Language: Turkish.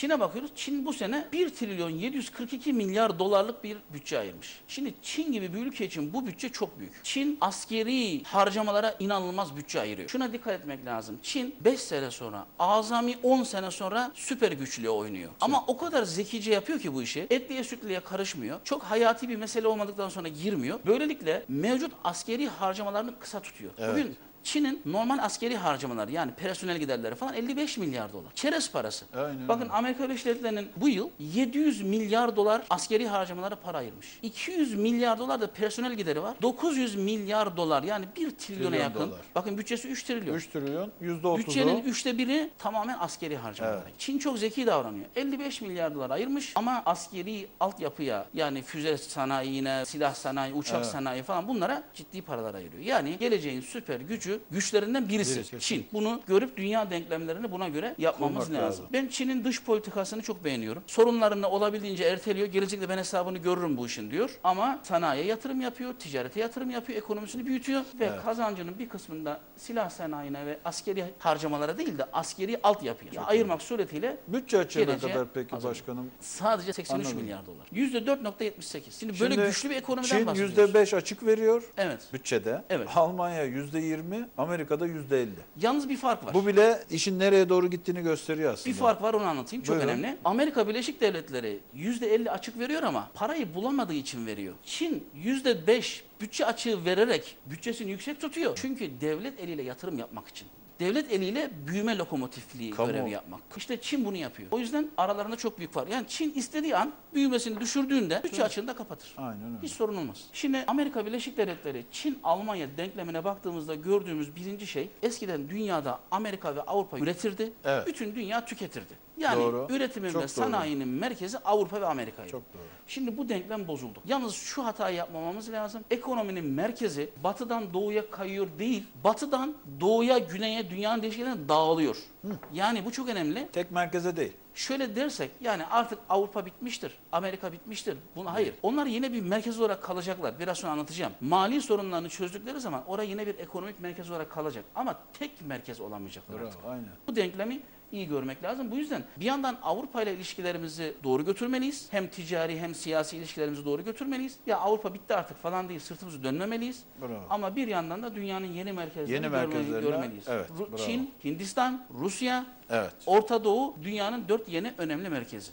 Çin'e bakıyoruz. Çin bu sene 1 trilyon 742 milyar dolarlık bir bütçe ayırmış. Şimdi Çin gibi bir ülke için bu bütçe çok büyük. Çin askeri harcamalara inanılmaz bütçe ayırıyor. Şuna dikkat etmek lazım. Çin 5 sene sonra, azami 10 sene sonra süper güçlüye oynuyor. Ama o kadar zekice yapıyor ki bu işi. Etliye sütlüye karışmıyor. Çok hayati bir mesele olmadıktan sonra girmiyor. Böylelikle mevcut askeri harcamalarını kısa tutuyor. Evet. Bugün Çin'in normal askeri harcamaları yani personel giderleri falan 55 milyar dolar. Çerez parası. Aynen Bakın. Amerika Birleşik Devletleri'nin bu yıl 700 milyar dolar askeri harcamalara para ayırmış. 200 milyar dolar da personel gideri var. 900 milyar dolar yani 1 trilyona Trilyon yakın. dolar. Bakın bütçesi 3 trilyon. 3 trilyon %30'u. Bütçenin üçte biri tamamen askeri harcamalar. Evet. Çin çok zeki davranıyor. 55 milyar dolar ayırmış ama askeri altyapıya yani füze sanayine, silah sanayi, uçak Evet. sanayi falan bunlara ciddi paralar ayırıyor. Yani geleceğin süper gücü güçlerinden birisi, Birisi. Çin. Bunu görüp dünya denklemlerini buna göre yapmamız Kurmak lazım. lazım. Ben Çin'in dış politikasını çok beğeniyorum. Sorunlarını olabildiğince erteliyor. Gelecekte ben hesabını görürüm bu işin diyor. Ama sanayiye yatırım yapıyor, ticarete yatırım yapıyor, ekonomisini büyütüyor ve Evet. kazancının bir kısmında silah sanayine ve askeri harcamalara değil de askeri altyapıya ayırmak suretiyle Bütçe açığı ne Geleceğe kadar peki hazır. başkanım? sadece 83 Anladım. milyar dolar. %4.78. Şimdi böyle Şimdi güçlü bir ekonomiden Çin bahsediyoruz. %5 açık veriyor Evet. bütçede. Evet. Almanya %20, Amerika'da %50. Yalnız bir fark var. Bu bile işin nereye doğru gittiğini gösteriyor aslında. Bir fark var onu anlatayım. Çok Buyurun. önemli. Amerika Birleşik Devletleri %50 açık veriyor ama parayı bulamadığı için veriyor. Çin %5 bütçe açığı vererek bütçesini yüksek tutuyor. Çünkü devlet eliyle yatırım yapmak için. Devlet eliyle büyüme lokomotifliği Kamu. görevi yapmak. İşte Çin bunu yapıyor. O yüzden aralarında çok büyük fark. Yani Çin istediği an büyümesini düşürdüğünde bütçe açığını da kapatır. Aynen öyle. Hiç sorun olmaz. Şimdi Amerika Birleşik Devletleri, Çin, Almanya denklemine baktığımızda gördüğümüz birinci şey eskiden dünyada Amerika ve Avrupa üretirdi. Evet. Bütün dünya tüketirdi. Yani Doğru. üretimin Çok ve doğru. sanayinin merkezi Avrupa ve Amerika'ydı. Çok doğru. Şimdi bu denklem bozuldu. Yalnız şu hatayı yapmamamız lazım. Ekonominin merkezi batıdan doğuya kayıyor değil, batıdan doğuya, güneye, dünyanın değişkenlerine dağılıyor. Yani bu çok önemli. Tek merkeze değil. Şöyle dersek yani artık Avrupa bitmiştir, Amerika bitmiştir. Buna hayır. Onlar yine bir merkez olarak kalacaklar. Biraz sonra anlatacağım. Mali sorunlarını çözdükleri zaman oraya yine bir ekonomik merkez olarak kalacak. Ama tek merkez olamayacaklar artık. Bravo, aynen. Bu denklemi iyi görmek lazım. Bu yüzden bir yandan Avrupa ile ilişkilerimizi doğru götürmeliyiz. Hem ticari hem siyasi ilişkilerimizi doğru götürmeliyiz. Ya Avrupa bitti artık falan değil sırtımızı dönmemeliyiz. Bravo. Ama bir yandan da dünyanın yeni merkezlerini Yeni görmeli- merkezlerine, görmeliyiz. evet, bravo. Çin, Hindistan, Rusya, Evet. Orta Doğu dünyanın dört yeni önemli merkezi.